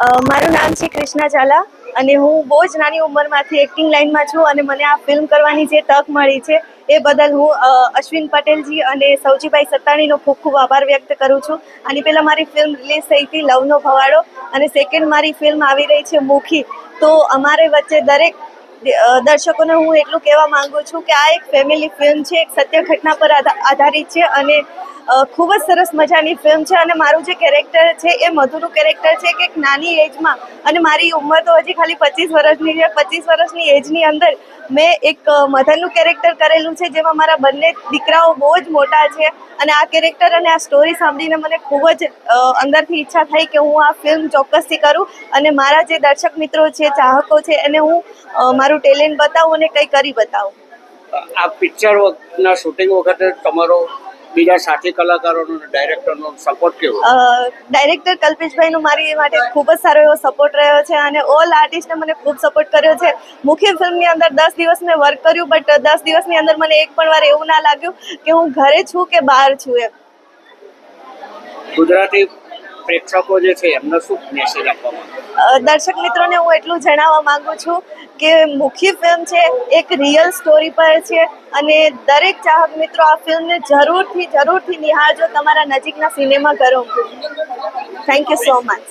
મારું નામ છે કૃષ્ણા ઝાલા અને હું બહુ જ નાની ઉંમરમાંથી એક્ટિંગ લાઇનમાં છું અને મને આ ફિલ્મ કરવાની જે તક મળી છે, એ બદલ હું અશ્વિન પટેલજી અને સૌજીભાઈ સત્તાણીનો ખૂબ ખૂબ આભાર વ્યક્ત કરું છું. આની પહેલાં મારી ફિલ્મ રિલીઝ થઈ હતી લવનો ભવાડો અને સેકન્ડ મારી ફિલ્મ આવી રહી છે મુખી. તો અમારે વચ્ચે દરેક દર્શકોને હું એટલું કહેવા માંગુ છું કે આ એક ફેમિલી ફિલ્મ છે, એક સત્ય ઘટના પર આધા- આધારિત છે અને ખૂબ જ સરસ મજાની ફિલ્મ છે અને મારું જે કેરેક્ટર છે એ મધુનું કેરેક્ટર છે કે એક નાની એજમાં અને મારી ઉંમર તો હજી ખાલી પચીસ વર્ષની છે. પચીસ વર્ષની એજની અંદર મેં એક મધરનું કેરેક્ટર કરેલું છે જેમાં મારા બંને દીકરાઓ બહુ જ મોટા છે અને આ કેરેક્ટર અને આ સ્ટોરી સાંભળીને મને ખૂબ જ અંદરથી ઈચ્છા થઈ કે હું આ ફિલ્મ ચોક્કસથી કરું અને મારા જે દર્શક મિત્રો છે, ચાહકો છે એને હું મારું ટેલેન્ટ બતાવું અને કંઈ કરી બતાવું. આ પિક્ચર ના શૂટિંગ વખતે તમારો બીજા સાથી કલાકારોનો ડાયરેક્ટરનો સપોર્ટ કેવો? ડાયરેક્ટર કલ્પેશભાઈનો મારી માટે ખૂબ જ સારો એવો સપોર્ટ રહ્યો છે અને ઓલ આર્ટિસ્ટને મને ખૂબ સપોર્ટ કર્યો છે. મુખ્ય ફિલ્મની અંદર દસ દિવસ મેં વર્ક કર્યું બટ દસ દિવસની અંદર મને એક પણ વાર એવું ના લાગ્યું કે હું ઘરે છું કે બહાર છું એમ. ગુજરાતી પ્રેક્ષકો જે છે, એમને શું મેસેજ આપવા દર્શક મિત્રોને હું એટલું જણાવવા માંગુ છું કે મુખ્ય ફિલ્મ છે, એક રિયલ સ્ટોરી પર છે અને દરેક ચાહક મિત્રો આ ફિલ્મને જરૂરથી જરૂરથી નિહાળજો. તમારા નજીકના સિનેમા ઘરો થેન્ક યુ સો મચ